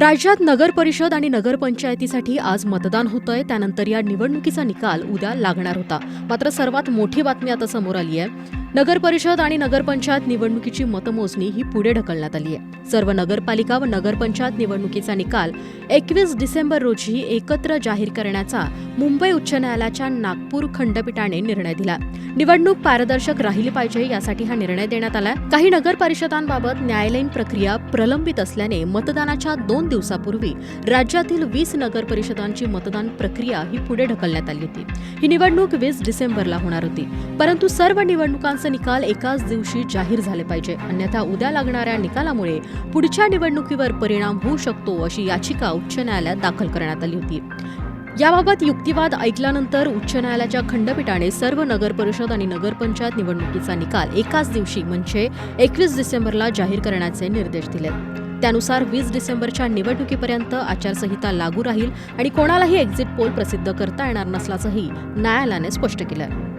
राज्यात नगर परिषद आणि नगरपंचायतीसाठी आज मतदान होतंय. त्यानंतर या निवडणुकीचा निकाल उद्या लागणार होता. मात्र सर्वात मोठी बातमी आता समोर आली आहे. नगर परिषद आणि नगरपंचायत निवडणुकीची मतमोजणी ही पुढे ढकलण्यात आली आहे. सर्व नगरपालिका व नगरपंचायत निवडणुकीचा निकाल एकवीस डिसेंबर रोजी एकत्र जाहीर करण्याचा मुंबई उच्च न्यायालयाच्या नागपूर खंडपीठाने निर्णय दिला. निवडणूक पारदर्शक राहिली पाहिजे यासाठी हा निर्णय देण्यात आला काही नगर परिषदांबाबत न्यायालयीन प्रक्रिया प्रलंबित असल्याने मतदानाच्या दोन दिवसापूर्वी राज्यातील वीस नगर परिषदांची मतदान प्रक्रिया ही पुढे ढकलण्यात आली होती. ही निवडणूक वीस डिसेंबरला होणार होती. परंतु सर्व निवडणुकांचे निकाल एकाच दिवशी जाहीर झाले पाहिजे. अन्यथा उद्या लागणाऱ्या निकालामुळे पुढच्या निवडणुकीवर परिणाम होऊ शकतो अशी याचिका उच्च न्यायालयात दाखल करण्यात आली होती. याबाबत युक्तिवाद ऐकल्यानंतर उच्च न्यायालयाच्या खंडपीठाने सर्व नगर परिषद आणि नगरपंचायत निवडणुकीचा निकाल एकाच दिवशी म्हणजे एकवीस डिसेंबरला जाहीर करण्याचे निर्देश दिले. त्यानुसार वीस डिसेंबरच्या निवडणुकीपर्यंत आचारसंहिता लागू राहील आणि कोणालाही एक्झिट पोल प्रसिद्ध करता येणार नसल्याचंही न्यायालयाने स्पष्ट केलं.